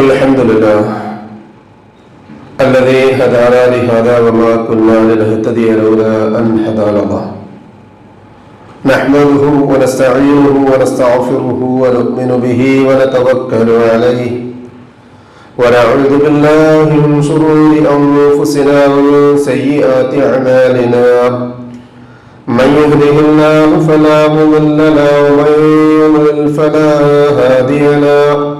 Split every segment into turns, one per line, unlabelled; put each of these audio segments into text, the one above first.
الحمد لله الذي هدانا لهذا وما كنا لنهتدي لولا أن هدانا الله. نحمده ونستعينه ونستغفره ونؤمن به ونتوكل عليه. ونعوذ بالله من شرور أنفسنا ومن سيئات أعمالنا. من يهده الله فلا مضل له ومن يضلل فلا هادي له.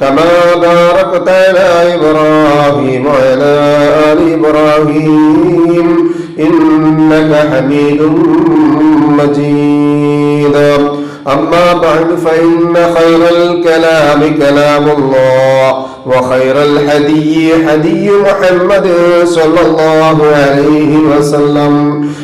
كما باركت على إبراهيم وعلى آل إبراهيم إنك حميد مجيد. أما بعد فإن خير الكلام كلام الله وخير الحدي حدي محمد صلى الله عليه وسلم.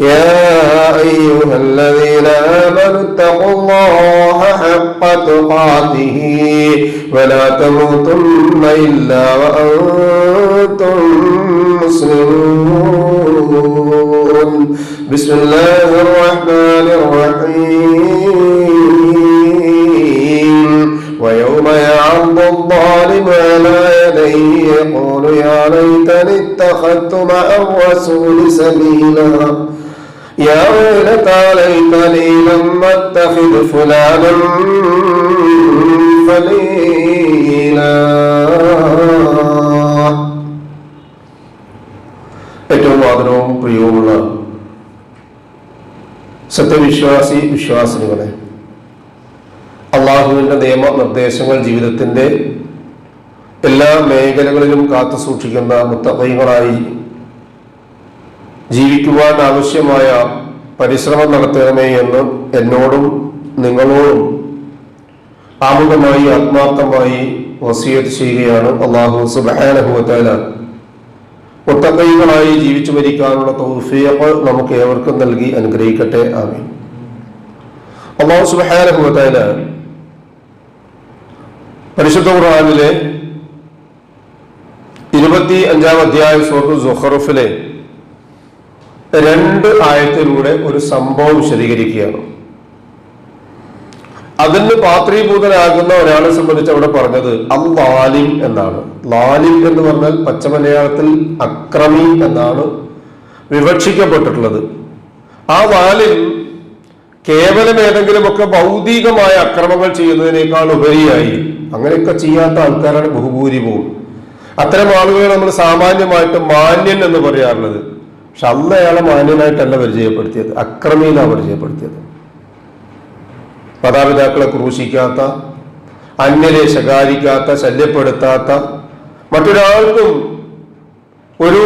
يا أيها الذين آمنوا اتقوا الله حق تقاته ولا تموتن إلا وأنتم مسلمون. بسم الله الرحمن الرحيم. ويوم يعض الظالم على يديه يقول يا ليتني اتخذت مع الرسول سبيلا. يا ويلتى ليتني لم اتخذ فلانا خليلا ഏറ്റവും ആദരവും പ്രിയവുമുള്ള സത്യവിശ്വാസി വിശ്വാസിനികളെ അള്ളാഹുവിൻ്റെ നിയമനിർദ്ദേശങ്ങൾ ജീവിതത്തിൻ്റെ എല്ലാ മേഖലകളിലും കാത്തു സൂക്ഷിക്കുന്ന മുത്തകൈകളായി ജീവിക്കുവാൻ ആവശ്യമായ പരിശ്രമം നടത്തണമേ എന്ന് എന്നോടും നിങ്ങളോടും ആമുഖമായി ആത്മാർത്ഥമായി വസിയത്ത് ചെയ്യുകയാണ് അള്ളാഹു സുബാനഹുവത്താല ഒട്ടക്കൈകളായി ജീവിച്ചു മരിക്കാനുള്ള തൗഫിയപ്പ് നമുക്ക് ഏവർക്കും നൽകി അനുഗ്രഹിക്കട്ടെ ആമീൻ. അള്ളാഹു സുബാനഹുവത്താല പരിശുദ്ധ ഖുർആനിലെ ഇരുപത്തി അഞ്ചാം അധ്യായ സുഹൃത്ത് സുഹറുഫിലെ രണ്ട് ആയത്തിലൂടെ ഒരു സംഭവം വിശദീകരിക്കുകയാണ്. അതിന് പാത്രീഭൂതനാകുന്ന ഒരാളെ സംബന്ധിച്ച് അവിടെ പറഞ്ഞത് അല്ലാലിം എന്നാണ്. ലാലിം എന്ന് പറഞ്ഞാൽ പച്ചമലയാളത്തിൽ അക്രമി എന്നാണ് വിവക്ഷിക്കപ്പെട്ടിട്ടുള്ളത്. ആ ലാലിം കേവലം ഏതെങ്കിലുമൊക്കെ ഭൗതികമായ അക്രമങ്ങൾ ചെയ്യുന്നതിനേക്കാൾ ഉപരിയായി അങ്ങനെയൊക്കെ ചെയ്യാത്ത ആൾക്കാരാണ് ബഹുഭൂരിപവും. അത്തരം ആളുകളെ നമ്മൾ സാമാന്യമായിട്ട് മാന്യൻ എന്ന് പറയാറുള്ളത്. പക്ഷെ അന്ന് അയാളെ മാന്യനായിട്ടല്ല പരിചയപ്പെടുത്തിയത്. അക്രമിയിലാണ് പരിചയപ്പെടുത്തിയത്. മാതാപിതാക്കളെ ക്രൂശിക്കാത്ത അന്യരെ ശകാരിക്കാത്ത ശല്യപ്പെടുത്താത്ത മറ്റൊരാൾക്കും ഒരു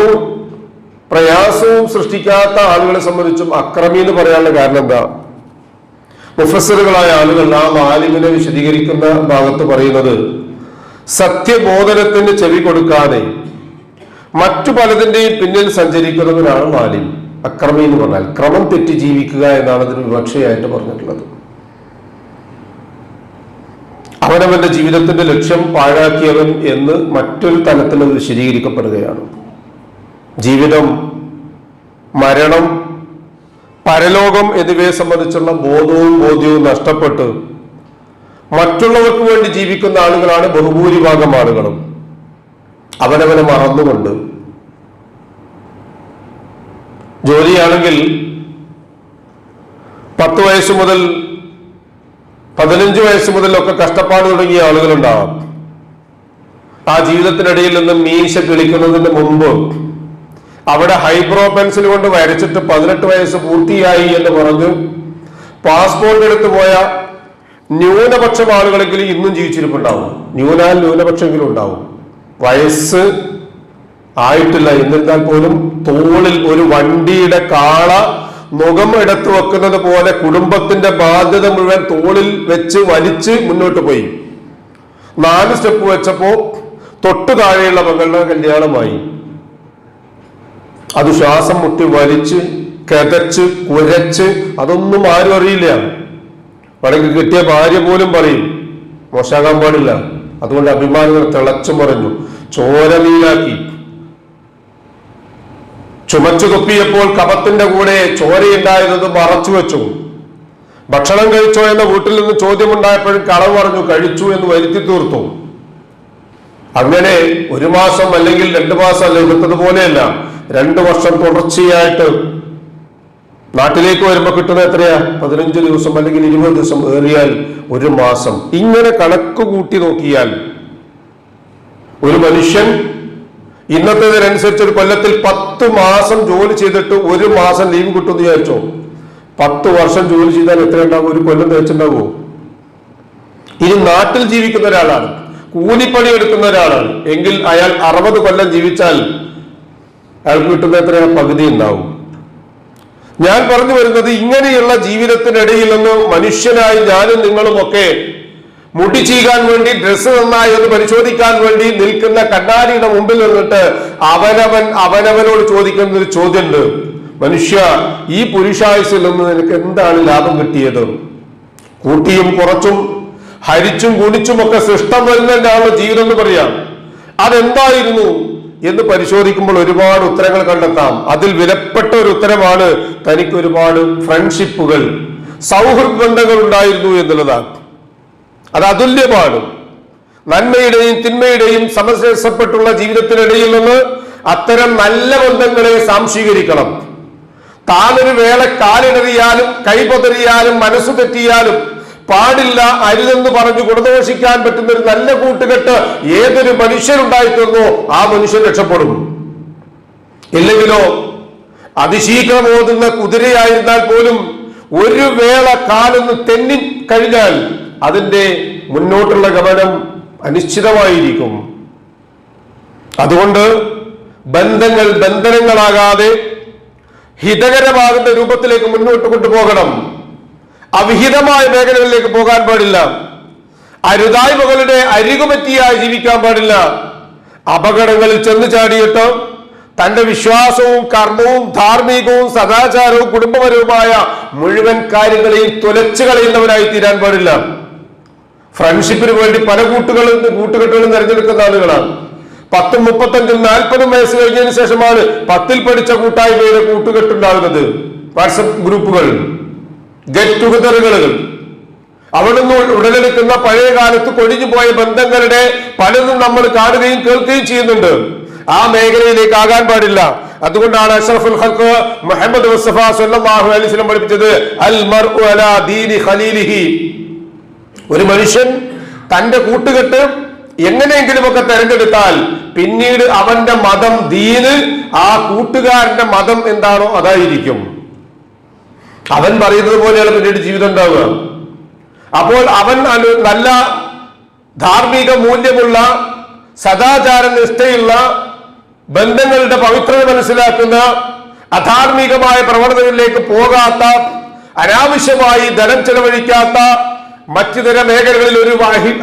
പ്രയാസവും സൃഷ്ടിക്കാത്ത ആളുകളെ സംബന്ധിച്ചും അക്രമി എന്ന് പറയാനുള്ള കാരണം എന്താ? പ്രൊഫസറുകളായ ആളുകൾ ആ മാലിമിനെ വിശദീകരിക്കുന്ന ഭാഗത്ത് പറയുന്നത് സത്യബോധനത്തിന് ചെവി കൊടുക്കാതെ മറ്റു പലതിന്റെയും പിന്നിൽ സഞ്ചരിക്കുന്നവരാണ് മാലിം അക്രമി എന്ന് പറഞ്ഞാൽ ക്രമം തെറ്റി ജീവിക്കുക എന്നാണ് അതിന് വിവക്ഷയായിട്ട് പറഞ്ഞിട്ടുള്ളത്. അവനവന്റെ ജീവിതത്തിന്റെ ലക്ഷ്യം പാഴാക്കിയവൻ എന്ന് മറ്റൊരു തലത്തിൽ അത് വിശദീകരിക്കപ്പെടുകയാണ്. ജീവിതം മരണം പരലോകം എന്നിവയെ സംബന്ധിച്ചുള്ള ബോധവും ബോധ്യവും നഷ്ടപ്പെട്ട് മറ്റുള്ളവർക്ക് വേണ്ടി ജീവിക്കുന്ന ആളുകളാണ് ബഹുഭൂരിഭാഗം ആളുകളും. അവനവനെ മറന്നുകൊണ്ട്. ജോലിയാണെങ്കിൽ പത്ത് വയസ്സ് മുതൽ പതിനഞ്ച് വയസ്സ് മുതലൊക്കെ കഷ്ടപ്പാട് തുടങ്ങിയ ആളുകളുണ്ടാവാം. ആ ജീവിതത്തിനിടയിൽ നിന്ന് മീശ കിളിക്കുന്നതിന് മുമ്പ് അവിടെ ഹൈബ്രോ പെൻസിൽ കൊണ്ട് വരച്ചിട്ട് പതിനെട്ട് വയസ്സ് പൂർത്തിയായി എന്ന് പറഞ്ഞ് പാസ്പോർട്ട് എടുത്തു പോയ ന്യൂനപക്ഷം ആളുകളെങ്കിലും ഇന്നും ജീവിച്ചിരിപ്പുണ്ടാവും. ന്യൂനാൽ ന്യൂനപക്ഷമെങ്കിലും ഉണ്ടാവും. വയസ്സ് ആയിട്ടില്ല. എന്നിരുന്നാൽ പോലും തോളിൽ ഒരു വണ്ടിയുടെ കാള മുഖം എടുത്തു വെക്കുന്നത് പോലെ കുടുംബത്തിന്റെ ബാധ്യത മുഴുവൻ തോളിൽ വെച്ച് വലിച്ച് മുന്നോട്ട് പോയി. നാല് സ്റ്റെപ്പ് വെച്ചപ്പോ തൊട്ടു താഴെയുള്ള മകളുടെ കല്യാണമായി. അത് ശ്വാസം മുട്ടി വലിച്ച് കെതച്ച് കുരച്ച് അതൊന്നും ആരും അറിയില്ല. വേണമെങ്കിൽ കിട്ടിയ ഭാര്യ പോലും പറയും മോശാകാൻ പാടില്ല. അതുകൊണ്ട് അഭിമാനികൾ തിളച്ചു മറിഞ്ഞു. ചോര നീലാക്കി ചുമച്ചു തുപ്പിയപ്പോൾ കപത്തിന്റെ കൂടെ ചോരയുണ്ടായിരുന്നത് മറച്ചു വെച്ചു. ഭക്ഷണം കഴിച്ചോ എന്ന വീട്ടിൽ നിന്ന് ചോദ്യമുണ്ടായപ്പോഴും കളവ് പറഞ്ഞു കഴിച്ചു എന്ന് വരുത്തി തീർത്തു. അങ്ങനെ ഒരു മാസം അല്ലെങ്കിൽ രണ്ടു മാസം അല്ലെങ്കിൽ എടുത്തത് പോലെയല്ല രണ്ടു വർഷം തുടർച്ചയായിട്ട് നാട്ടിലേക്ക് വരുമ്പോൾ കിട്ടുന്ന എത്രയാ? പതിനഞ്ച് ദിവസം അല്ലെങ്കിൽ ഇരുപത് ദിവസം ഏറിയാൽ ഒരു മാസം. ഇങ്ങനെ കണക്ക് കൂട്ടി നോക്കിയാൽ ഒരു മനുഷ്യൻ ഇന്നത്തേതിനനുസരിച്ച് ഒരു കൊല്ലത്തിൽ പത്ത് മാസം ജോലി ചെയ്തിട്ട് ഒരു മാസം ലീവ് കിട്ടുമെന്ന് വിചാരിച്ചോ? പത്ത് വർഷം ജോലി ചെയ്താൽ എത്ര ഉണ്ടാവും? ഒരു കൊല്ലം തേച്ചുണ്ടാവുമോ? ഇനി നാട്ടിൽ ജീവിക്കുന്ന ഒരാളാണ്. കൂലിപ്പണി എടുക്കുന്ന ഒരാളാണ്. എങ്കിൽ അയാൾ അറുപത് കൊല്ലം ജീവിച്ചാൽ അയാൾക്ക് കിട്ടുന്ന എത്രയാണ് പകുതി ഉണ്ടാവും. ഞാൻ പറഞ്ഞു വരുന്നത് ഇങ്ങനെയുള്ള ജീവിതത്തിനിടയിൽ നിന്ന് മനുഷ്യനായി ഞാനും നിങ്ങളുമൊക്കെ മുടി ചീകാൻ വേണ്ടി ഡ്രസ്സ് നന്നായി ഒന്ന് പരിശോധിക്കാൻ വേണ്ടി നിൽക്കുന്ന കണ്ണാടിയുടെ മുമ്പിൽ നിന്നിട്ട് അവനവൻ അവനവനോട് ചോദിക്കുന്ന ഒരു ചോദ്യമുണ്ട്. മനുഷ്യ ഈ പുരുഷായുസിൽ നിന്ന് നിനക്ക് എന്താണ് ലാഭം കിട്ടിയത്? കൂട്ടിയും കുറച്ചും ഹരിച്ചും കുടിച്ചും ഒക്കെ സൃഷ്ടം വരുന്നതിനാണല്ലോ ജീവിതം എന്ന് പറയാം. അതെന്തായിരുന്നു? എന്ന് പരിശോധിക്കുമ്പോൾ ഒരുപാട് ഉത്തരങ്ങൾ കണ്ടെത്താം. അതിൽ വിലപ്പെട്ട ഒരു ഉത്തരമാണ് തനിക്ക് ഒരുപാട് ഫ്രണ്ട്ഷിപ്പുകൾ സൗഹൃദ ബന്ധങ്ങൾ ഉണ്ടായിരുന്നു എന്നുള്ളതാണ്. അത് അതുല്യമാണ്. നന്മയുടെയും തിന്മയുടെയും സമരസപ്പെട്ടുള്ള ജീവിതത്തിനിടയിൽ നിന്ന് അത്തരം നല്ല ബന്ധങ്ങളെ സാംശീകരിക്കണം. താനൊരു വേള കാലിടറിയാലും കൈപൊതറിയാലും മനസ്സു തെറ്റിയാലും പാടില്ല അരുതെന്ന് പറഞ്ഞു ഗുണദോഷിക്കാൻ പറ്റുന്ന ഒരു നല്ല കൂട്ടുകെട്ട് ഏതൊരു മനുഷ്യനുണ്ടായിത്തീർന്നോ ആ മനുഷ്യൻ രക്ഷപ്പെടും. ഇല്ലെങ്കിലോ അതിശീഘ്രം ഓതുന്ന കുതിരയായിരുന്നാൽ പോലും ഒരു വേള കാലൊന്ന് തെന്നി കഴിഞ്ഞാൽ അതിന്റെ മുന്നോട്ടുള്ള ഗമനം അനിശ്ചിതമായിരിക്കും. അതുകൊണ്ട് ബന്ധങ്ങൾ ബന്ധനങ്ങളാകാതെ ഹിതകരമാകുന്ന രൂപത്തിലേക്ക് മുന്നോട്ട് കൊണ്ടുപോകണം. അവിഹിതമായ മേഖലകളിലേക്ക് പോകാൻ പാടില്ല. അരുതായ്മകളുടെ അരികുപറ്റിയായി ജീവിക്കാൻ പാടില്ല. അപകടങ്ങളിൽ ചെന്ന് ചാടിയിട്ട് തന്റെ വിശ്വാസവും കർമ്മവും ധാർമ്മികവും സദാചാരവും കുടുംബപരവുമായ മുഴുവൻ കാര്യങ്ങളെയും തുലച്ചു കളയുന്നവരായി തീരാൻ പാടില്ല. ഫ്രണ്ട്ഷിപ്പിന് വേണ്ടി പല കൂട്ടുകളും കൂട്ടുകെട്ടുകളും തിരഞ്ഞെടുക്കുന്ന ആളുകളാണ്. പത്തും മുപ്പത്തഞ്ചും നാൽപ്പതും വയസ്സ് കഴിഞ്ഞതിന് ശേഷമാണ് പത്തിൽ പഠിച്ച കൂട്ടായ്മയുടെ കൂട്ടുകെട്ടുണ്ടാകുന്നത്. വാട്സപ്പ് ഗ്രൂപ്പുകൾ. ഗെറ്റ് ടുഗദറുകൾ അവിടുന്ന് ഉടലെടുക്കുന്ന പഴയ കാലത്ത് കൊഴിഞ്ഞു പോയ ബന്ധങ്ങളുടെ പലതും നമ്മൾ കാണുകയും കേൾക്കുകയും ചെയ്യുന്നുണ്ട്. ആ മേഖലയിലേക്ക് ആകാൻ പാടില്ല. അതുകൊണ്ടാണ് അഷ്റഫുൽ ഹക്ക് മുഹമ്മദ് മുസ്തഫ സല്ലല്ലാഹു അലൈഹി വസല്ലം പഠിപ്പിച്ചത് അൽ മർഉ അലാ ദീനി ഖലീലിഹി. ഒരു മനുഷ്യൻ തന്റെ കൂട്ടുകെട്ട് എങ്ങനെയെങ്കിലുമൊക്കെ തെരഞ്ഞെടുത്താൽ പിന്നീട് അവന്റെ മതം ദീന് ആ കൂട്ടുകാരന്റെ മതം എന്താണോ അതായിരിക്കും. അവൻ പറയുന്നത് പോലെയാണ് പിന്നീട് ജീവിതം ഉണ്ടാവുക. അപ്പോൾ അവൻ നല്ല ധാർമ്മിക മൂല്യമുള്ള സദാചാര നിഷ്ഠയുള്ള ബന്ധങ്ങളുടെ പവിത്രത മനസ്സിലാക്കുന്ന അധാർമികമായ പ്രവണതകളിലേക്ക് പോകാത്ത അനാവശ്യമായി ധനം ചെലവഴിക്കാത്ത മറ്റു തര മേഖലകളിൽ ഒരു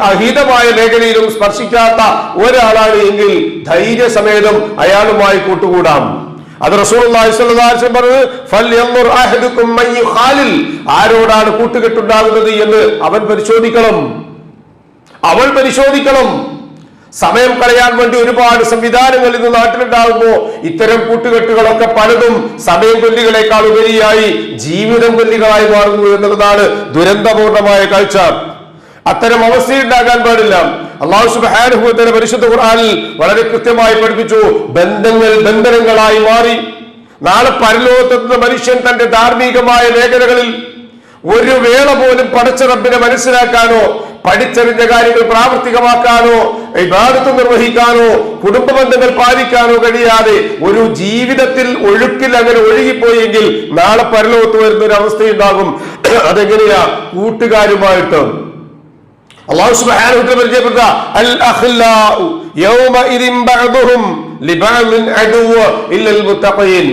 അഹിതമായ മേഖലയിലും സ്പർശിക്കാത്ത ഒരാളാണ് എങ്കിൽ ധൈര്യസമേതം അയാളുമായി കൂട്ടുകൂടാം. അത് വസല്ലം പറഞ്ഞത് ആരോടാണ് കൂട്ടുകെട്ടുണ്ടാകുന്നത് എന്ന് അവൻ പരിശോധിക്കണം. അവൾ പരിശോധിക്കണം. സമയം കളയാൻ വേണ്ടി ഒരുപാട് സംവിധാനങ്ങൾ ഇന്ന് നാട്ടിലുണ്ടാകുമ്പോ ഇത്തരം കൂട്ടുകെട്ടുകളൊക്കെ പലതും സമയം കൊല്ലികളെക്കാൾ ഉപരിയായി ജീവിതം കൊല്ലികളായി മാറുന്നു എന്നുള്ളതാണ് ദുരന്തപൂർണമായ കാഴ്ച അത്തരം അവസ്ഥയുണ്ടാകാൻ പാടില്ല. അള്ളാഹു സുബാനുഭവത്തിന്റെ പരിശുദ്ധ ഖുർആാനിൽ വളരെ കൃത്യമായി പഠിപ്പിച്ചു ബന്ധങ്ങൾ ബന്ധനങ്ങളായി മാറി. നാളെ പരലോകത്തെത്തുന്ന മനുഷ്യൻ തന്റെ ധാർമ്മികമായ മേഖലകളിൽ ഒരു വേള പോലും പഠിച്ച റബ്ബിനെ മനസ്സിലാക്കാനോ പഠിച്ചറിഞ്ഞ കാര്യങ്ങൾ പ്രാവർത്തികമാക്കാനോ ഇബാദത്ത് നിർവഹിക്കാനോ കുടുംബ ബന്ധങ്ങൾ പാലിക്കാനോ കഴിയാതെ ഒരു ജീവിതത്തിൽ ഒഴുക്കിൽ അങ്ങനെ ഒഴുകിപ്പോയെങ്കിൽ നാളെ പരലോകത്ത് വരുന്ന ഒരു അവസ്ഥയുണ്ടാകും. അതെങ്ങനെയാ? കൂട്ടുകാരുമായിട്ട് അള്ളാഹു തആല പരിചയപ്പെടുത്ത അൽ അഖ്ലാഉ യൗമഇദിൻ ബഅദുഹും ലിബഅദിൻ അദുവ ഇല്ലൽ മുത്തഖീൻ.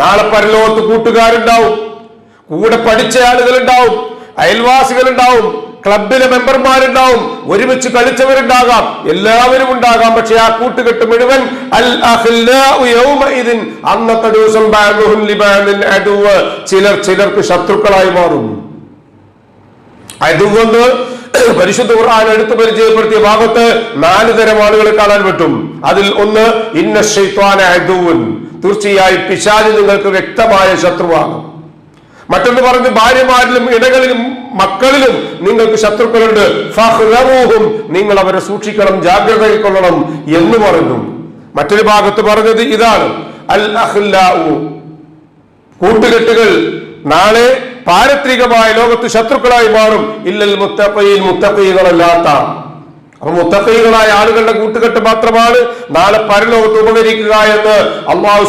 നാളെ പരലോകത്ത് കൂട്ടുകാരുണ്ടാവും കൂടെ പഠിച്ച അയൽവാസികൾ ഉണ്ടാവും ക്ലബിലെ മെമ്പർമാരുണ്ടാവും ഒരുമിച്ച് കളിച്ചവരുണ്ടാകാം എല്ലാവരും ഉണ്ടാകാം. പക്ഷെ ആ കൂട്ടുകെട്ട് മുഴുവൻ അൽ അന്നത്തെ ദിവസം ചിലർ ചിലർക്ക് ശത്രുക്കളായി മാറും. അതുകൊണ്ട് പരിശുദ്ധ ഖുർആൻ എടുത്തു പരിചയപ്പെടുത്തിയ ഭാഗത്ത് നാല് തരം ആളുകളെ കാണാൻ പറ്റും. അതിൽ ഒന്ന് ഇന്ന അദുവൻ തീർച്ചയായും പിശാചി നിങ്ങൾക്ക് വ്യക്തമായ ശത്രുവാണ് മറ്റൊന്ന് പറഞ്ഞ് ഭാര്യമാരിലും ഇടകളിലും മക്കളിലും നിങ്ങൾക്ക് ശത്രുക്കളുണ്ട്. നിങ്ങൾ അവരെ സൂക്ഷിക്കണം ജാഗ്രത കൈക്കൊള്ളണം എന്ന് പറഞ്ഞു മറ്റൊരു ഭാഗത്ത് പറഞ്ഞത് ഇതാണ്. അൽ അഹ്ലാഉ കൂട്ടുകെട്ടുകൾ നാളെ പാരത്രികമായ ലോകത്ത് ശത്രുക്കളായി മാറും. ഇല്ലൽ മുത്തപ്പയിൽ മുത്തപ്പയികളല്ലാത്ത അപ്പൊ മുത്തപ്പയികളായ ആളുകളുടെ കൂട്ടുകെട്ട് മാത്രമാണ് നാളെ പരലോകത്ത് ഉപകരിക്കുക എന്ന് അള്ളാഹു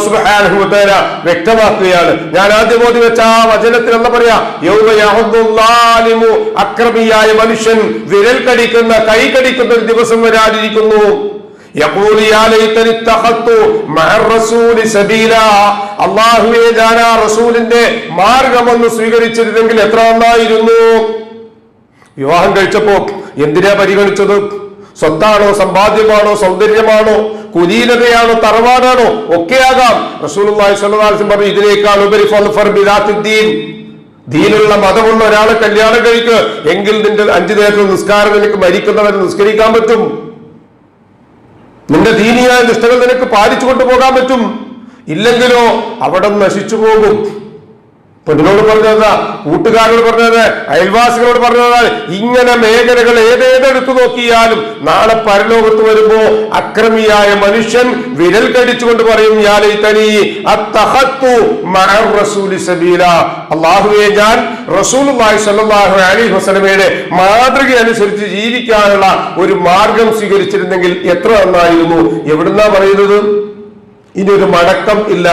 വ്യക്തമാക്കുകയാണ്. ഞാൻ ആദ്യം ഓതി വെച്ച ആ വചനത്തിൽ എന്താ പറയാ? അക്രമിയായ മനുഷ്യൻ വിരൽ കടിക്കുന്ന കൈ കടിക്കുന്ന ഒരു ദിവസം വരാനിരിക്കുന്നു. ആ റസൂലിന്റെ മാർഗമൊന്ന് സ്വീകരിച്ചിരുന്നെങ്കിൽ എത്ര നന്നായിരുന്നു. വിവാഹം കഴിച്ചപ്പോ എന്തിനാ പരിഗണിച്ചത്? സ്വത്താണോ സമ്പാദ്യമാണോ സൗന്ദര്യമാണോ കുലീനതയാണോ തറവാടാണോ സ്വല്ലല്ലാഹു അലൈഹി വസല്ലം പറഞ്ഞു ഇതിനേക്കാൾ ഉപരി ദീനുള്ള മതമുള്ള ഒരാളെ കല്യാണം കഴിക്കുക എങ്കിൽ നിന്റെ അഞ്ചു നേരത്തെ നിസ്കാരം നിനക്ക് മരിക്കുന്നവരെ നിസ്കരിക്കാൻ പറ്റും. നിന്റെ ദീനിയായ നിഷ്ഠകൾ നിനക്ക് പാലിച്ചു കൊണ്ടുപോകാൻ പറ്റും. ഇല്ലെങ്കിലോ അവിടെ നശിച്ചു പോകും. പെണ്ണിനോട് പറഞ്ഞതാ കൂട്ടുകാരോട് പറഞ്ഞത് അയൽവാസികളോട് പറഞ്ഞതാ ഇങ്ങനെ മേഖലകൾ ഏതേതെടുത്തു നോക്കിയാലും നാളെ പരലോകത്ത് വരുമ്പോ അക്രമിയായ മനുഷ്യൻ വിരൽ കടിച്ചുകൊണ്ട് പറയും അള്ളാഹുവെ ഞാൻ അലൈഹി വസല്ലമയുടെ മാതൃക അനുസരിച്ച് ജീവിക്കാനുള്ള ഒരു മാർഗം സ്വീകരിച്ചിരുന്നെങ്കിൽ എത്ര നന്നായിരുന്നു. എവിടുന്നാ പറയുന്നത്? ഇനി ഒരു മടക്കം ഇല്ല.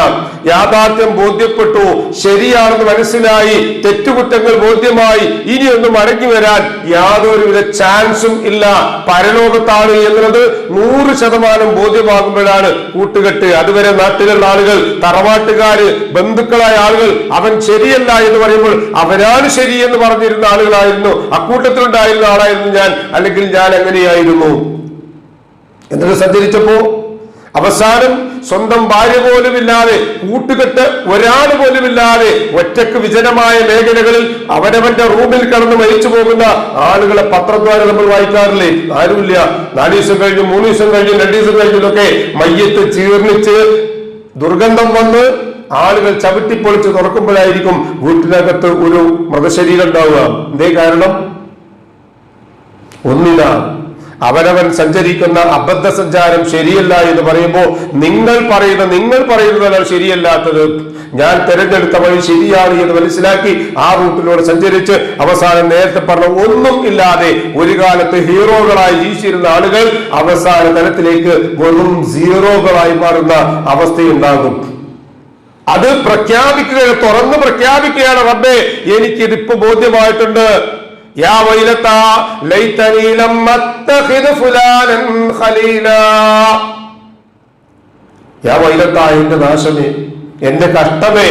യാഥാർത്ഥ്യം ബോധ്യപ്പെട്ടു. ശരിയാണെന്ന് മനസ്സിലായി. തെറ്റുകുറ്റങ്ങൾ ബോധ്യമായി. ഇനി ഒന്ന് മടങ്ങി വരാൻ യാതൊരുവിധ ചാൻസും ഇല്ല. പരലോകത്താണ് എന്നുള്ളത് നൂറ് ശതമാനം ബോധ്യമാകുമ്പോഴാണ് കൂട്ടുകെട്ട്. അതുവരെ നാട്ടിലുള്ള ആളുകൾ തറവാട്ടുകാര് ബന്ധുക്കളായ ആളുകൾ അവൻ ശരിയല്ല എന്ന് പറയുമ്പോൾ അവനാണ് ശരി എന്ന് പറഞ്ഞിരുന്ന ആളുകളായിരുന്നു. അക്കൂട്ടത്തിലുണ്ടായിരുന്ന ആളായിരുന്നു ഞാൻ. അല്ലെങ്കിൽ ഞാൻ എങ്ങനെയായിരുന്നു എന്നിട്ട് സഞ്ചരിച്ചപ്പോ അവസാനം സ്വന്തം ഭാര്യ പോലുമില്ലാതെ കൂട്ടുകെട്ട് ഒരാൾ പോലുമില്ലാതെ ഒറ്റയ്ക്ക് വിജനമായ മേഖലകളിൽ അവനവന്റെ റൂമിൽ കടന്ന് മരിച്ചു പോകുന്ന ആളുകളെ പത്രദ്വാരം നമ്മൾ വായിക്കാറില്ലേ? ആരുമില്ല. നാല് ദിവസം കഴിഞ്ഞു മൂന്ന് ദിവസം കഴിഞ്ഞു രണ്ടു ദിവസം കഴിഞ്ഞൊക്കെ മയ്യത്ത് ചീർണിച്ച് ദുർഗന്ധം വന്ന് ആളുകൾ ചവിട്ടിപ്പൊളിച്ച് തുറക്കുമ്പോഴായിരിക്കും വീട്ടിനകത്ത് ഒരു മൃതശരീരം ഉണ്ടാവുക. എന്തേ കാരണം? ഒന്നില്ല. അവനവൻ സഞ്ചരിക്കുന്ന അബദ്ധ സഞ്ചാരം ശരിയല്ല എന്ന് പറയുമ്പോൾ നിങ്ങൾ പറയുന്ന നിങ്ങൾ പറയുന്നതല്ല ശരിയല്ലാത്തത് ഞാൻ തിരഞ്ഞെടുത്ത വഴി ശരിയാണ് എന്ന് മനസ്സിലാക്കി ആ റൂട്ടിലൂടെ സഞ്ചരിച്ച് അവസാനം നേരത്തെ പറഞ്ഞ ഒന്നും ഇല്ലാതെ ഒരു കാലത്ത് ഹീറോകളായി ജീവിച്ചിരുന്ന ആളുകൾ അവസാന തലത്തിലേക്ക് വെറും സീറോകളായി മാറുന്ന അവസ്ഥയുണ്ടാകും. അത് പ്രഖ്യാപിക്കുക തുറന്ന് പ്രഖ്യാപിക്കുകയാണ്. റബ്ബേ എനിക്കിതിപ്പോ ബോധ്യമായിട്ടുണ്ട്. എന്റെ നാശമേ എന്റെ കഷ്ടമേ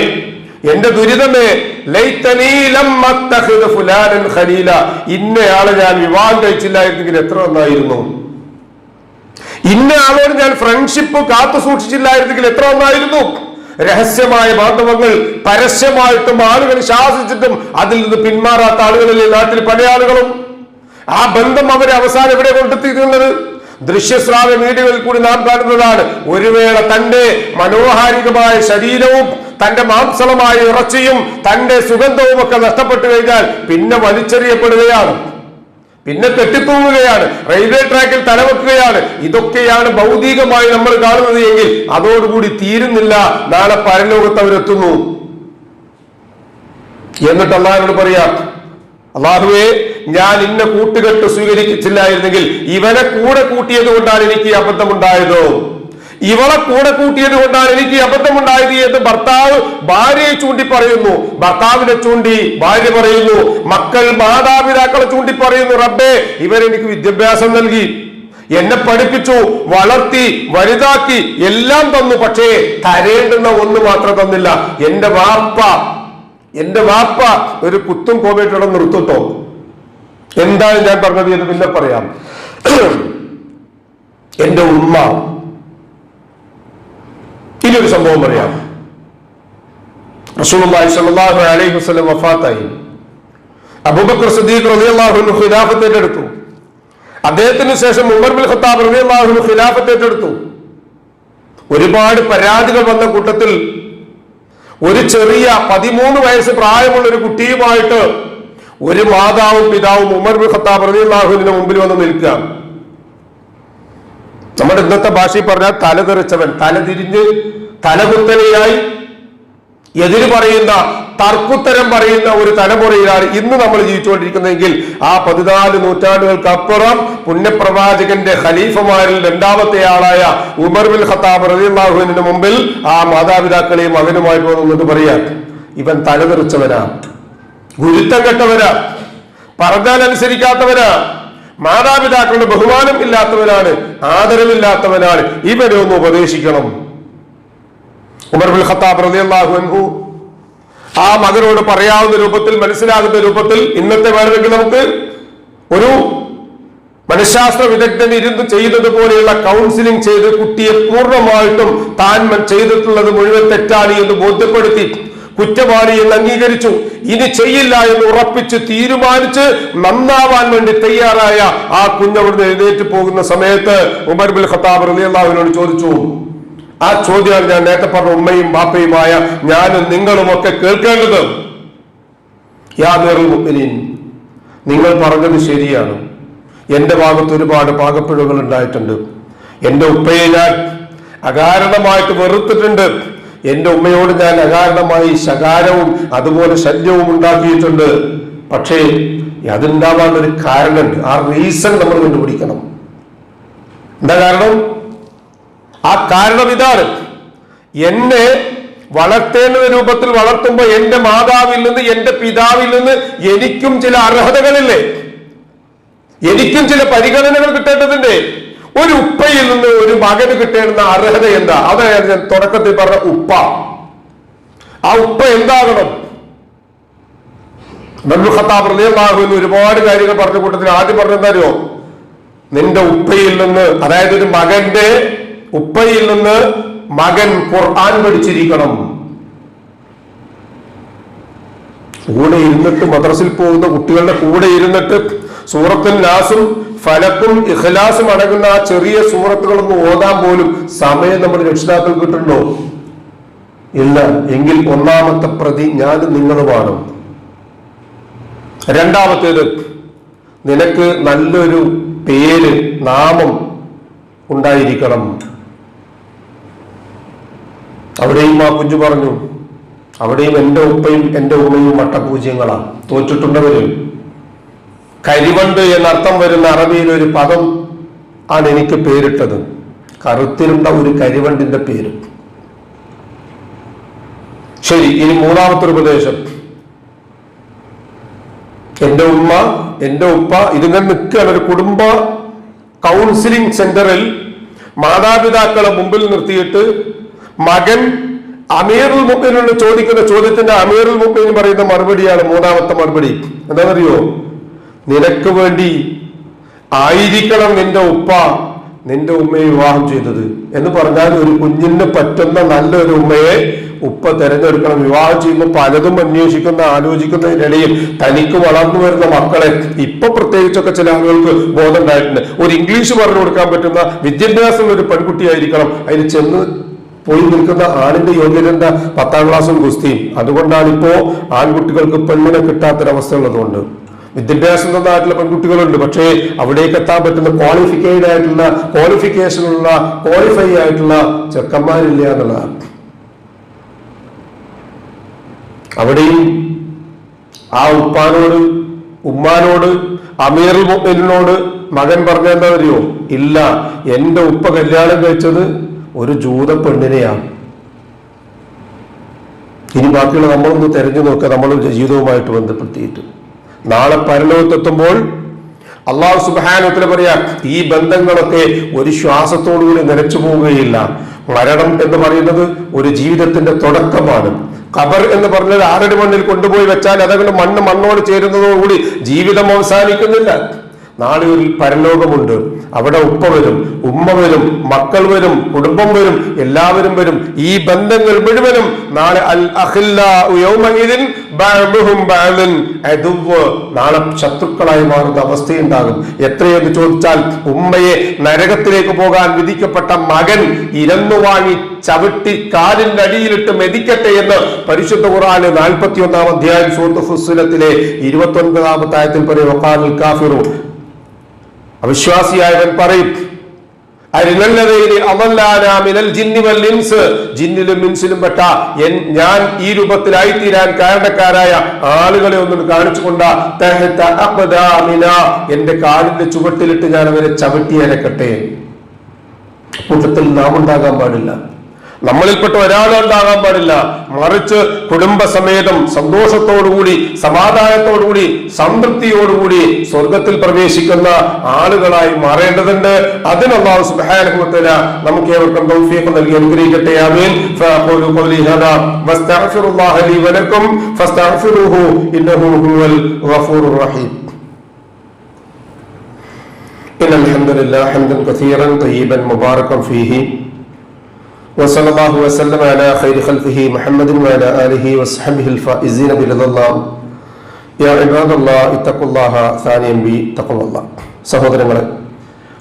എന്റെ ദുരിതമേ ലൈതനീ ലം അത്തഖിദ് ഫുലാനൻ ഖലീല. ഇന്നയാളെ ഞാൻ വിവാഹം കഴിച്ചില്ലായിരുന്നെങ്കിൽ എത്ര നന്നായിരുന്നു. ഇന്ന ആളോട് ഞാൻ ഫ്രണ്ട്ഷിപ്പ് കാത്തു സൂക്ഷിച്ചില്ലായിരുന്നെങ്കിൽ എത്ര നന്നായിരുന്നു. രഹസ്യമായ ബാന്ധവങ്ങൾ പരസ്യമായിട്ടും ആളുകൾ ശാസിച്ചിട്ടും അതിൽ നിന്ന് പിന്മാറാത്ത ആളുകളിലെ നാട്ടിൽ പല ആളുകളും? ആ ബന്ധം അവരെ അവസാനം എവിടെ കൊണ്ടെത്തിക്കുന്നത് ദൃശ്യശ്രാവ്യ വീടുകളിൽ കൂടി നാം കാണുന്നതാണ്. ഒരു വേള തന്റെ മനോഹാരികമായ ശരീരവും തന്റെ മാംസളമായ ഇറച്ചിയും തന്റെ സുഗന്ധവും ഒക്കെ നഷ്ടപ്പെട്ടു കഴിഞ്ഞാൽ പിന്നെ വലിച്ചെറിയപ്പെടുകയാണ്. പിന്നെ തെറ്റിപ്പോവുകയാണ്. റെയിൽവേ ട്രാക്കിൽ തലവെക്കുകയാണ്. ഇതൊക്കെയാണ് ഭൗതികമായി നമ്മൾ കാണുന്നത് എങ്കിൽ അതോടുകൂടി തീരുന്നില്ല. നാളെ പരലോകത്ത് അവരെത്തുന്നു. എന്നിട്ട് അള്ളാഹിനോട് പറയാ അള്ളാഹുവേ ഞാൻ ഇന്ന കൂട്ടുകെട്ട് സ്വീകരിച്ചില്ലായിരുന്നെങ്കിൽ ഇവനെ കൂടെ കൂട്ടിയത് കൊണ്ടാണ് എനിക്ക് അബദ്ധമുണ്ടായത്. ഇവളെ കൂടെ കൂട്ടിയത് കൊണ്ടാണ് എനിക്ക് അബദ്ധമുണ്ടായത് എന്ന് ഭർത്താവ് ഭാര്യയെ ചൂണ്ടി പറയുന്നു. ഭർത്താവിനെ ചൂണ്ടി ഭാര്യ പറയുന്നു. മക്കൾ മാതാപിതാക്കളെ ചൂണ്ടി പറയുന്നു റബ്ബേ ഇവരെനിക്ക് വിദ്യാഭ്യാസം നൽകി. എന്നെ പഠിപ്പിച്ചു വളർത്തി വലുതാക്കി എല്ലാം തന്നു. പക്ഷേ തരേണ്ടുന്ന ഒന്ന് മാത്രം തന്നില്ല. എന്റെ വാപ്പ എന്റെ വാപ്പ ഒരു കുത്തും കോമേറ്റോടെ നിർത്തുട്ടോ എന്താണ് ഞാൻ പറഞ്ഞത് എന്ന് പിന്നെ പറയാം. എന്റെ ഉമ്മ ഒരു സംഭവം പറയാം. റസൂലുള്ളാഹി സ്വല്ലല്ലാഹു അലൈഹി വസല്ലം വഫാത്തായി. അബൂബക്കർ സിദ്ദീഖ് റളിയല്ലാഹു അൻഹു ഖിലാഫത്ത് ഏറ്റെടുത്തു അദ്ദേഹത്തിന് ശേഷം ഉമർ ബിൻ ഖത്താബ് റളിയല്ലാഹു അൻഹു ഖിലാഫത്ത് ഏറ്റെടുത്തു ഒരുപാട് പരാതികൾ വന്ന കൂട്ടത്തിൽ ഒരു ചെറിയ പതിമൂന്ന് വയസ്സ് പ്രായമുള്ള ഒരു കുട്ടിയുമായിട്ട് ഒരു മാതാവും പിതാവും ഉമർ ബിൻ ഖത്താബ് റളിയല്ലാഹുവിന്റെ മുമ്പിൽ വന്ന് നിൽക്കുക. നമ്മുടെ ഇന്നത്തെ ഭാഷയിൽ പറഞ്ഞാൽ തല തെറിച്ചവൻ തല തിരിഞ്ഞ് എതിര് പറയുന്ന തർക്കുത്തരം പറയുന്ന ഒരു തലമുറയിലാണ് ഇന്ന് നമ്മൾ ജീവിച്ചുകൊണ്ടിരിക്കുന്നതെങ്കിൽ ആ പതിനാല് നൂറ്റാണ്ടുകൾക്കപ്പുറം പുണ്യപ്രവാചകന്റെ ഖലീഫമാരിൽ രണ്ടാമത്തെ ആളായ ഉമർ ബിൻ ഖത്താബ് റളിയല്ലാഹുവിന്റെ മുമ്പിൽ ആ മാതാപിതാക്കളെയും മകനുമായി പോകുന്നത് പറയാൻ ഇവൻ തലതെറിച്ചവനാ. ഗുരുത്തം കെട്ടവനാ. പറഞ്ഞാൽ അനുസരിക്കാത്തവരാ മാതാപിതാക്കളുടെ ബഹുമാനം ഇല്ലാത്തവനാണ് ആദരവില്ലാത്തവനാണ്. ഒന്ന് ഉപദേശിക്കണം. ഉമർ ബിൻ ഖത്താബ് റളിയല്ലാഹു അൻഹു ആ മകനോട് പറയാവുന്ന രൂപത്തിൽ മനസ്സിലാകുന്ന രൂപത്തിൽ ഇന്നത്തെ വേണമെങ്കിൽ നമുക്ക് ഒരു മനഃശാസ്ത്ര വിദഗ്ധൻ ഇരുന്ന് ചെയ്യുന്നത് പോലെയുള്ള കൗൺസിലിംഗ് ചെയ്ത് കുട്ടിയെ പൂർണമായിട്ടും താൻ ചെയ്തിട്ടുള്ളത് മുഴുവൻ തെറ്റാണ് എന്ന് ബോധ്യപ്പെടുത്തി കുറ്റവാളി എന്ന് അംഗീകരിച്ചു. ഇനി ചെയ്യില്ല എന്ന് ഉറപ്പിച്ച് തീരുമാനിച്ച് നന്നാവാൻ വേണ്ടി തയ്യാറായ ആ കുഞ്ഞവിടുന്ന് എഴുന്നേറ്റ് പോകുന്ന സമയത്ത് ഉമർ ബിൻ ഖത്താബ് റലിയല്ലാവിനോട് ചോദിച്ചു ആ ചോദ്യമാണ് ഞാൻ നേരത്തെ പറഞ്ഞ ഉമ്മയും ബാപ്പയുമായ ഞാനും നിങ്ങളും ഒക്കെ കേൾക്കേണ്ടത് യാതൊരു നിങ്ങൾ പറഞ്ഞത് ശരിയാണ്. എന്റെ ഭാഗത്ത് ഒരുപാട് പാകപ്പിഴവുകൾ ഉണ്ടായിട്ടുണ്ട്. എന്റെ ഉപ്പയെ ഞാൻ അകാരണമായിട്ട് വെറുത്തിട്ടുണ്ട്. എന്റെ ഉമ്മയോട് ഞാൻ അകാരണമായി ശകാരവും അതുപോലെ ശല്യവും ഉണ്ടാക്കിയിട്ടുണ്ട്. പക്ഷേ അതുണ്ടാവാൻ ഒരു കാരണമുണ്ട്. ആ റീസൺ നമ്മൾ കണ്ടുപിടിക്കണം. എന്താ കാരണം? ആ കാരണം ഇതാണ്. എന്നെ വളർത്തേണ്ട രൂപത്തിൽ വളർത്തുമ്പോൾ എന്റെ മാതാവിൽ നിന്ന് എന്റെ പിതാവിൽ നിന്ന് എനിക്കും ചില അർഹതകളില്ലേ? എനിക്കും ചില പരിഗണനകൾ കിട്ടേണ്ടതുണ്ട്. ഒരു ഉപ്പയിൽ നിന്ന് ഒരു മകന് കിട്ടേണ്ടുന്ന അർഹത എന്താ? അതായത് ഞാൻ തുടക്കത്തിൽ പറഞ്ഞ ഉപ്പ. ആ ഉപ്പ എന്താകണം? ഖത്താബ് റളിയല്ലാഹുവിന് ഒരുപാട് കാര്യങ്ങൾ പറഞ്ഞ കൂട്ടത്തിൽ ആദ്യം പറഞ്ഞെന്താരോ നിന്റെ ഉപ്പയിൽ നിന്ന് അതായത് ഒരു മകന്റെ ഉപ്പയിൽ നിന്ന് മകൻ ഖുർആൻ പഠിച്ചിരിക്കണം. കൂടെ ഇരുന്നിട്ട് മദ്രസിൽ പോകുന്ന കുട്ടികളുടെ കൂടെ ഇരുന്നിട്ട് സൂറത്തുൽ നാസും ഫലക്കും ഇഖ്ലാസും അടങ്ങുന്ന ആ ചെറിയ സൂറത്തുകളൊന്നും ഓതാൻ പോലും സമയം നമ്മുടെ രക്ഷിതാക്കൾ കിട്ടുന്നുണ്ടോ? ഇല്ല. എങ്കിൽ ഒന്നാമത്തെ പ്രതി ഞാനും നിങ്ങളുമാണ്. രണ്ടാമത്തേത് നിനക്ക് നല്ലൊരു പേര് നാമം ഉണ്ടായിരിക്കണം. അവിടെയും ആ കുഞ്ഞു പറഞ്ഞു അവിടെയും എന്റെ ഉപ്പയും എന്റെ ഉമ്മയും വട്ടപൂജ്യങ്ങളാണ്. തോറ്റിട്ടുണ്ടവര് കരിവണ്ട് എന്നർത്ഥം വരുന്ന അറബിയിൽ ഒരു പദം ആണ് എനിക്ക് പേരിട്ടത്. കറുത്തിരുണ്ട ഒരു കരിവണ്ടിന്റെ പേര്. ശരി ഇനി മൂന്നാമത്തെ ഒരു ഉപദേശം. എന്റെ ഉമ്മ എന്റെ ഉപ്പ ഇതിങ്ങനെ നിൽക്കുകയാണ്. ഒരു കുടുംബ കൗൺസിലിംഗ് സെന്ററിൽ മാതാപിതാക്കളെ മുമ്പിൽ നിർത്തിയിട്ട് മകൻ അമീറുൽ മുബീനോട് ചോദിക്കുന്ന ചോദ്യത്തിന്റെ അമീറുൽ മുബീൻ പറയുന്ന മറുപടിയാണ് മൂന്നാമത്തെ മറുപടി. എന്താണെന്നറിയോ? നിനക്ക് വേണ്ടി ആയിരിക്കണം നിന്റെ ഉപ്പ നിന്റെ ഉമ്മയെ വിവാഹം ചെയ്തത് എന്ന് പറഞ്ഞാൽ ഒരു കുഞ്ഞിന് പറ്റുന്ന നല്ലൊരു ഉമ്മയെ ഉപ്പ തെരഞ്ഞെടുക്കണം. വിവാഹം ചെയ്യുമ്പോൾ പലതും അന്വേഷിക്കുന്ന ആലോചിക്കുന്നതിനിടയിൽ തനിക്ക് വളർന്നു വരുന്ന മക്കളെ ഇപ്പൊ പ്രത്യേകിച്ചൊക്കെ ചില ആളുകൾക്ക് ബോധം ഉണ്ടായിട്ടുണ്ട്. ഒരു ഇംഗ്ലീഷ് പറഞ്ഞു കൊടുക്കാൻ പറ്റുന്ന വിദ്യാഭ്യാസമുള്ള ഒരു പെൺകുട്ടിയായിരിക്കണം. അതിന് ചെന്ന് പോയി നിൽക്കുന്ന ആണിന്റെ യോഗ്യത എന്താ? പത്താം ക്ലാസ്സും ഗുസ്തിയും. അതുകൊണ്ടാണ് ഇപ്പോ ആൺകുട്ടികൾക്ക് പെണ്ണിനെ കിട്ടാത്തൊരവസ്ഥ ഉള്ളതുകൊണ്ട് വിദ്യാഭ്യാസം തന്ന നാട്ടിലെ പെൺകുട്ടികളുണ്ട്. പക്ഷേ അവിടേക്ക് എത്താൻ പറ്റുന്ന ക്വാളിഫിക്കേഡ് ആയിട്ടുള്ള ക്വാളിഫിക്കേഷൻ ഉള്ള ക്വാളിഫൈ ആയിട്ടുള്ള ചെക്കന്മാരില്ല എന്നുള്ളതാണ്. അവിടെയും ആ ഉപ്പാനോട് ഉമ്മാനോട് അമീർ മുഅ്മിനോട് മകൻ പറഞ്ഞെന്താ അറിയോ? ഇല്ല എന്റെ ഉപ്പ കല്യാണം കഴിച്ചത് ഒരു ജൂത പെണ്ണിനെയാണ് ഇനി ബാക്കിയുള്ള നമ്മളൊന്ന് തെരഞ്ഞു നോക്കുക. നമ്മൾ ജീവിതവുമായിട്ട് ബന്ധപ്പെടുത്തിയിട്ട്. നാളെ പരലോകത്തെത്തുമ്പോൾ അള്ളാഹു സുബാനത്തിൽ പറയാ ഈ ബന്ധങ്ങളൊക്കെ ഒരു ശ്വാസത്തോടുകൂടി നിലച്ചു പോവുകയില്ല. മരണം എന്ന് പറയുന്നത് ഒരു ജീവിതത്തിന്റെ തുടക്കമാണ്. ഖബർ എന്ന് പറഞ്ഞത് ആരുടെ മണ്ണിൽ കൊണ്ടുപോയി വെച്ചാൽ അതങ്ങനെ മണ്ണ് മണ്ണോട് ചേരുന്നതോടുകൂടി ജീവിതം അവസാനിക്കുന്നില്ല. നാളെ ഒരു പരലോകമുണ്ട്. അവിടെ ഉപ്പ വരും ഉമ്മ വരും മക്കൾ വരും കുടുംബം വരും എല്ലാവരും വരും. ഈ ബന്ധങ്ങൾ മുഴുവനും നാളെ അൽ അദുവ്വ്. നാളെ ശത്രുക്കളായി മാറുന്ന അവസ്ഥയുണ്ടാകും. എത്രയെന്ന് ചോദിച്ചാൽ ഉമ്മയെ നരകത്തിലേക്ക് പോകാൻ വിധിക്കപ്പെട്ട മകൻ ഇരന്നു വാങ്ങി ചവിട്ടി കാലിന്റെ അടിയിലിട്ട് മെതിക്കട്ടെ എന്ന് പരിശുദ്ധ ഖുറാന് നാൽപ്പത്തി ഒന്നാം അധ്യായം സൂറത്ത് ഫുസ്സിലത്തിലെ ഇരുപത്തി ഒൻപതാമത്തെ ആയത്തിൽ പറയും കാഫിറു അവിശ്വാസിയായവൻ പറയും പെട്ട ഞാൻ ഈ രൂപത്തിലായി തീരാൻ കാരണക്കാരായ ആളുകളെ ഒന്നും കാണിച്ചുകൊണ്ട എന്റെ കാലിന്റെ ചുവട്ടിലിട്ട് ഞാൻ അവരെ ചവിട്ടിയരക്കട്ടെ കൂട്ടത്തിൽ നാം ഉണ്ടാകാൻ പാടില്ല. നമ്മളിൽപ്പെട്ട ഒരാളും ഉണ്ടാകാൻ പാടില്ല മറിച്ച് കുടുംബസമേതം സന്തോഷത്തോടുകൂടി സമാധാനത്തോടുകൂടി സംതൃപ്തിയോടുകൂടി സ്വർഗത്തിൽ പ്രവേശിക്കുന്ന ആളുകളായി മാറേണ്ടതുണ്ട് അതിനുള്ള സുബാനുഭവത്തിന് നമുക്ക് ഏവർക്കും തൗഫീഖ് നൽകി അനുഗ്രഹിക്കട്ടെ ആമീൻ ഫഅഖൂലു ഖൗലി ഹദാ വസ്തഗ്ഫിറുല്ലാഹ ലി വലക്കും ഫസ്തഗ്ഫിറുഹു ഇന്നഹു ഹുവൽ ഗഫൂറുർ റഹീം إن الحمد لله حمدا كثيرا طيبا مباركا فيه وصلى الله وسلم على خير خلقه محمد وعلى آله وصحبه الفائزين برضا الله يا عباد الله اتقوا الله ثانيا بتقوى الله സഹോദരങ്ങളെ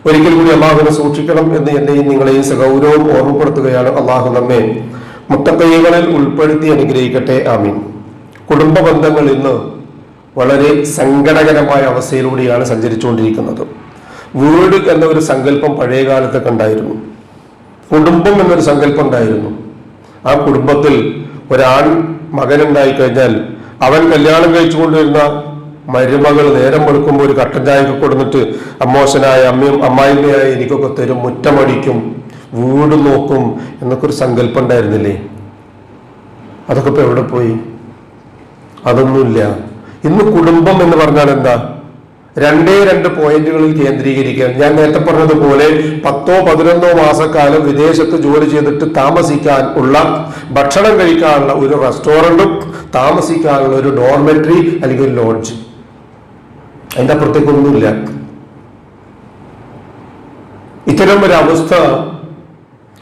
ഒരിക്കൽ കൂടി അള്ളാഹുവിനെ സൂക്ഷിക്കണം എന്ന് എന്റെയും നിങ്ങളെയും സഗൗരവം ഓർമ്മപ്പെടുത്തുകയാണ് അള്ളാഹു നമ്മെ മുത്തക്കൈകളിൽ ഉൾപ്പെടുത്തി അനുഗ്രഹിക്കട്ടെ ആമീൻ കുടുംബ ബന്ധങ്ങൾ ഇന്ന് വളരെ സങ്കടകരമായ അവസ്ഥയിലൂടെയാണ് സഞ്ചരിച്ചുകൊണ്ടിരിക്കുന്നത് വീട് എന്ന ഒരു സങ്കല്പം പഴയ കാലത്തൊക്കെ ഉണ്ടായിരുന്നു കുടുംബം എന്നൊരു സങ്കല്പം ഉണ്ടായിരുന്നു. ആ കുടുംബത്തിൽ ഒരാൺ മകനുണ്ടായി കഴിഞ്ഞാൽ അവൻ കല്യാണം കഴിച്ചു കൊണ്ടുവരുന്ന മരുമകൾ നേരം വെളുക്കുമ്പോൾ ഒരു കട്ടൻ ചായയൊക്കെ കൊടുത്തിട്ട് അമ്മോശനായ അമ്മയും അമ്മായിമ്മയായ എനിക്കൊക്കെ തരും മുറ്റമടിക്കും വീട് നോക്കും എന്നൊക്കെ ഒരു സങ്കല്പം ഉണ്ടായിരുന്നില്ലേ? അതൊക്കെ ഇപ്പൊ എവിടെ പോയി? അതൊന്നുമില്ല. ഇന്ന് കുടുംബം എന്ന് പറഞ്ഞാൽ എന്താ? രണ്ടേ രണ്ട് പോയിന്റുകളിൽ കേന്ദ്രീകരിക്കാൻ. ഞാൻ നേരത്തെ പറഞ്ഞതുപോലെ പത്തോ പതിനൊന്നോ മാസക്കാലം വിദേശത്ത് ജോലി ചെയ്തിട്ട് താമസിക്കാൻ ഉള്ള ഭക്ഷണം കഴിക്കാനുള്ള ഒരു റെസ്റ്റോറന്റും താമസിക്കാനുള്ള ഒരു ഡോർമെട്രി അല്ലെങ്കിൽ ഒരു ലോഡ്ജ്. അതിന്റെ അപ്പുറത്തേക്കൊന്നുമില്ല. ഇത്തരം ഒരു അവസ്ഥ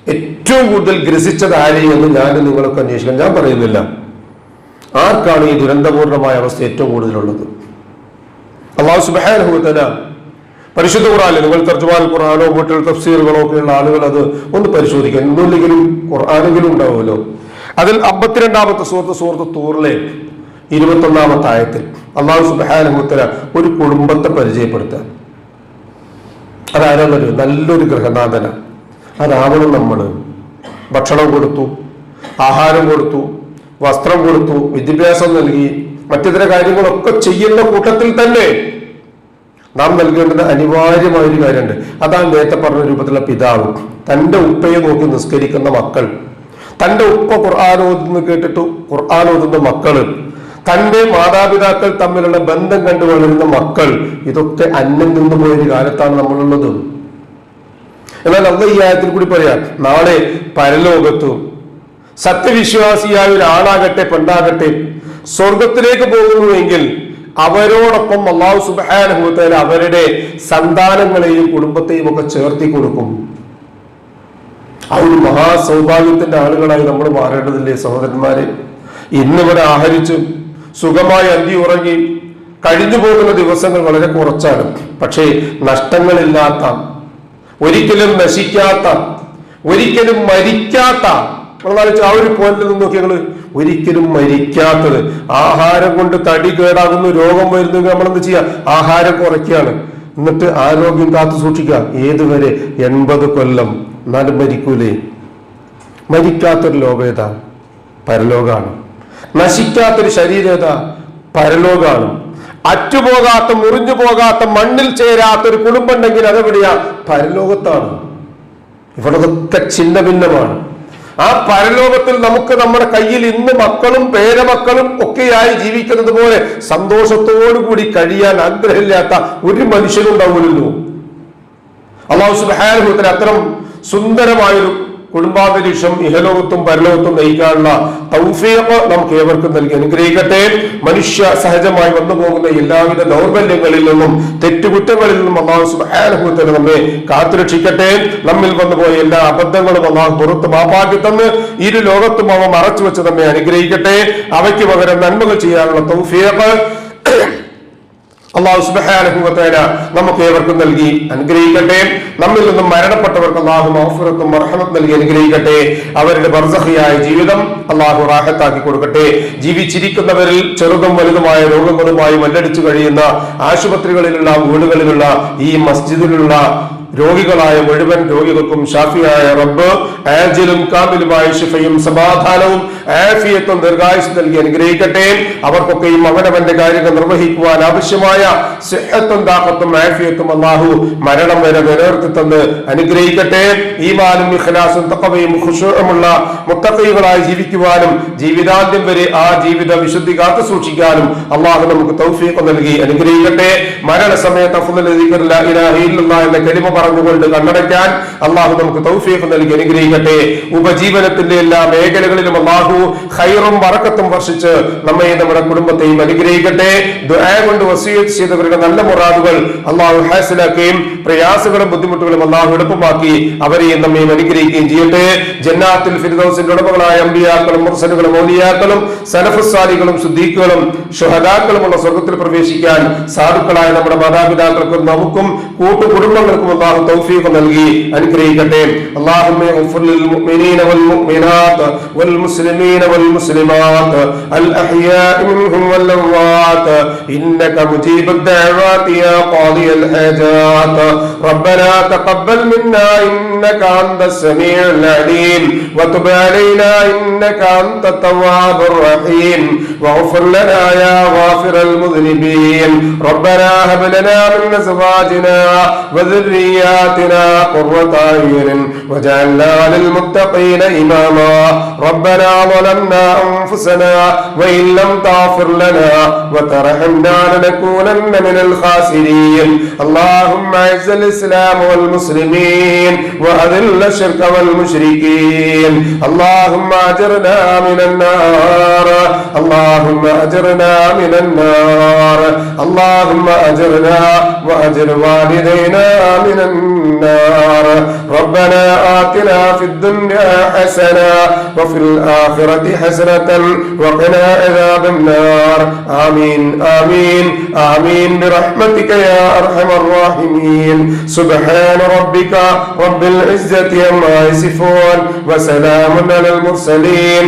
ഏറ്റവും കൂടുതൽ ഗ്രസിച്ചത് ആരെയെന്ന് ഞാൻ നിങ്ങളൊക്കെ അന്വേഷിക്കാൻ ഞാൻ പറയുന്നില്ല. ആർക്കാണ് ഈ ദുരന്തപൂർണമായ അവസ്ഥ ഏറ്റവും കൂടുതലുള്ളത്? അള്ളാഹു സുബാനുഭവത്തല പരിശുദ്ധ ഖുറാനിൽ നിങ്ങൾ തർജുമാൻ ഖുറാനോ മറ്റുള്ള തഫ്സീറുകളോ ഒക്കെയുള്ള ആളുകൾ അത് ഒന്ന് പരിശോധിക്കാൻ ഒന്നുമില്ലെങ്കിലും ഖുർആാനെങ്കിലും ഉണ്ടാവുമല്ലോ. അതിൽ അമ്പത്തിരണ്ടാമത്തെ സുഹൃത്ത് സുഹൃത്ത് തൂറിലെ ഇരുപത്തൊന്നാമത്തെ ആയത്തിൽ അള്ളാഹു സുബാനുഭവത്തല ഒരു കുടുംബത്തെ പരിചയപ്പെടുത്തുക. അതാരാന്നൊരു നല്ലൊരു ഗൃഹനാഥന. അതാവണം നമ്മൾ ഭക്ഷണം കൊടുത്തു ആഹാരം കൊടുത്തു വസ്ത്രം കൊടുത്തു വിദ്യാഭ്യാസം നൽകി മറ്റിതര കാര്യങ്ങളൊക്കെ ചെയ്യുന്ന കൂട്ടത്തിൽ തന്നെ നാം നൽകേണ്ടത് അനിവാര്യമായ ഒരു കാര്യമുണ്ട്. അതാണ് നേരത്തെ പറഞ്ഞ രൂപത്തിലുള്ള പിതാവ്. തന്റെ ഉപ്പയെ നോക്കി നിസ്കരിക്കുന്ന മക്കൾ. തന്റെ ഉപ്പ ഖുർആൻ ഓതുന്ന കേട്ടിട്ട് ഖുർആൻ ഓതുന്ന മക്കൾ തന്റെ മാതാപിതാക്കൾ തമ്മിലുള്ള ബന്ധം കണ്ടു വളരുന്ന മക്കൾ. ഇതൊക്കെ അന്യം നിന്നു പോയൊരു കാലത്താണ് നമ്മളുള്ളത്. എന്നാൽ അന്ന് ഈ ആയത്തിൽ കൂടി പറയാം നാളെ പരലോകത്തും സത്യവിശ്വാസിയായ ഒരാളാകട്ടെ പെണ്ണാകട്ടെ സ്വർഗത്തിലേക്ക് പോകുന്നുവെങ്കിൽ അവരോടൊപ്പം അള്ളാഹു സുബാനുഭവത്തിൽ അവരുടെ സന്താനങ്ങളെയും കുടുംബത്തെയും ഒക്കെ ചേർത്തി കൊടുക്കും. ആ ഒരു മഹാസൗഭാഗ്യത്തിന്റെ ആളുകളായി നമ്മൾ മാറേണ്ടതില്ലേ സഹോദരന്മാരെ? ഇന്നിവിടെ ആഹരിച്ചു സുഖമായി അന്തി ഉറങ്ങി കഴിഞ്ഞു പോകുന്ന ദിവസങ്ങൾ വളരെ കുറച്ചാണ്. പക്ഷേ നഷ്ടങ്ങളില്ലാത്ത ഒരിക്കലും നശിക്കാത്ത ഒരിക്കലും മരിക്കാത്ത ആ ഒരു പോയിന്റിൽ നിന്ന് നോക്കി ഒരിക്കലും മരിക്കാത്തത്. ആഹാരം കൊണ്ട് തടി കേടാകുന്നു രോഗം വരുന്നെങ്കിൽ നമ്മൾ എന്ത് ചെയ്യുക ആഹാരം കുറയ്ക്കുകയാണ്. എന്നിട്ട് ആരോഗ്യം കാത്തു സൂക്ഷിക്കുക. ഏതുവരെ? എൺപത് കൊല്ലം. എന്നാലും മരിക്കൂലേ? മരിക്കാത്തൊരു ലോകേത പരലോകാണ് നശിക്കാത്തൊരു ശരീരേത പരലോകാണ് അറ്റുപോകാത്ത മുറിഞ്ഞു പോകാത്ത മണ്ണിൽ ചേരാത്ത ഒരു കുടുംബം ഉണ്ടെങ്കിൽ അതെവിടെയാ? പരലോകത്താണ്. ഇവിടതൊക്കെ ചിന്ന ഭിന്നമാണ്. ആ പരലോകത്തിൽ നമുക്ക് നമ്മുടെ കയ്യിൽ ഇന്ന് മക്കളും പേരമക്കളും ഒക്കെയായി ജീവിക്കുന്നത് പോലെ സന്തോഷത്തോടുകൂടി കഴിയാൻ ആഗ്രഹമില്ലാത്ത ഒരു മനുഷ്യനുണ്ടാവില്ലല്ലോ അള്ളാഹു സുബാനുഭവത്തിന് അത്തരം സുന്ദരമായൊരു കുടുംബാന്തരീക്ഷം ഇഹലോകത്തും പരലോകത്തും നയിക്കാനുള്ള തൗഫീഖ് നമുക്ക് ഏവർക്കും നൽകി. അനുഗ്രഹിക്കട്ടെ. മനുഷ്യ സഹജമായി വന്നു പോകുന്ന എല്ലാവിധ ദൗർബല്യങ്ങളിൽ നിന്നും തെറ്റുകുറ്റങ്ങളിൽ നിന്നും അള്ളാഹു സുബാനുഭവത്തിന് നമ്മെ കാത്തുരക്ഷിക്കട്ടെ. നമ്മിൽ വന്നുപോയ എല്ലാ അബദ്ധങ്ങളും അള്ളാഹു പുറത്ത് മാപ്പാക്കി തന്ന് ഇരു ലോകത്തും അവ മറച്ചു വെച്ച് നമ്മെ അനുഗ്രഹിക്കട്ടെ. അവയ്ക്ക് പകരം നന്മകൾ ചെയ്യാനുള്ള തൗഫീഖ്. അള്ളാഹു സുബഹാനുഭവത്തേന നമുക്ക് ഏവർക്കും നൽകി അനുഗ്രഹിക്കട്ടെ. നമ്മിൽ നിന്നും മരണപ്പെട്ടവർക്ക് അള്ളാഹു മഹഫുറത്തും മർഹമത്ത് നൽകി അനുഗ്രഹിക്കട്ടെ. അവരുടെ ബർസഹിയായ ജീവിതം അള്ളാഹു റാഹത്താക്കി കൊടുക്കട്ടെ. ജീവിച്ചിരിക്കുന്നവരിൽ ചെറുതും വലുതുമായ രോഗങ്ങളുമായി മല്ലടിച്ചു കഴിയുന്ന ആശുപത്രികളിലുള്ള വീടുകളിലുള്ള ഈ മസ്ജിദിലുള്ള രോഗികളായ മുഴുവൻ രോഗികൾക്കും ഷാഫിയായ റബ്ബ് ആജിലും കാമിലുമായ ശിഫയും സമാധാനവും ആഫിയത്തും ദീർഘായുസ് നൽകി അനുഗ്രഹിക്കട്ടെ. അവർക്കൊക്കെയും അവനവന്റെ കാര്യങ്ങൾ നിർവഹിക്കുവാൻ ആവശ്യമായ സിഹത്തും താക്കത്തും ആഫിയത്തും അള്ളാഹു മരണം വരെ നിലനിർത്തി തന്ന് അനുഗ്രഹിക്കട്ടെ. ഈമാനും ഇഖ്ലാസും തക്കവയും ഖുഷുറമുള്ള മുത്തക്കൈകളായി ജീവിക്കുവാനും ജീവിതാന്ത്യം വരെ ആ ജീവിത വിശുദ്ധി കാത്തു സൂക്ഷിക്കാനും അള്ളാഹു നമുക്ക് തൗഫീഖ് നൽകി അനുഗ്രഹിക്കട്ടെ. മരണസമയത്ത് എന്ന കലിമ പറഞ്ഞുകൊണ്ട് കണ്ണടയ്ക്കാൻ അള്ളാഹു നമുക്ക് തൗഫീഖ് നൽകി അനുഗ്രഹിക്കട്ടെ. ഉപജീവനത്തിന്റെ എല്ലാ മേഖലകളിലും അള്ളാഹു ഹൈറും വറക്കത്തും വർഷിച്ച് നമ്മെ നമ്മുടെ കുടുംബത്തെയും അനുഗ്രഹിക്കട്ടെ. ദുആ കൊണ്ട് വസീയത്ത് ചെയ്തവരുടെ നല്ല മുറാദുകൾ അള്ളാഹു ഹാസിലാക്കുകയും പ്രയാസങ്ങളും ബുദ്ധിമുട്ടുകളും അള്ളാഹു എളുപ്പമാക്കി അവരെയും നമ്മയും അനുഗ്രഹിക്കുകയും ചെയ്യട്ടെ. ജന്നാത്തിൽ ഫിരിദോസിന്റെ ഉടമകളായ അമ്പിയാക്കളും മുർസലുകളും ഓലിയാക്കളും സലഫസാലികളും സുദ്ദീഖുകളും ഷുഹദാക്കളുമുള്ള സ്വർഗത്തിൽ പ്രവേശിക്കാൻ സാധുക്കളായ നമ്മുടെ മാതാപിതാക്കൾക്കും നമുക്കും കൂട്ടുകുടുംബങ്ങൾക്കും അള്ളാഹു തൗഫീഖ് നൽകി അനുഗ്രഹിക്കട്ടെ اللهم اغفر للمؤمنين والمؤمنات والمسلمين والمسلمات الأحياء منهم والأموات إنك مجيب الدعوات يا قاضي الحاجات ربنا تقبل منا إنك أنت السميع العليم وتب علينا إنك أنت التواب الرحيم واغفر لنا يا غافر المذنبين ربنا هب لنا من أزواجنا وذرياتنا قرة أعين وجعلنا للمتقين إماما. ربنا ظلمنا أنفسنا وإن لم تغفر لنا وترحمنا لنكونن من الخاسرين. اللهم أعز الإسلام والمسلمين وأذل الشرك والمشركين. اللهم أجرنا من النار. اللهم أجرنا من النار. اللهم أجرنا وأجر والدينا من النار ربنا آتنا في الدنيا حسنة وفي الآخرة حسنة وقنا عذاب النار. آمين آمين آمين. برحمتك يا أرحم الراحمين. سبحان ربك رب العزة عما يصفون وسلام على المرسلين.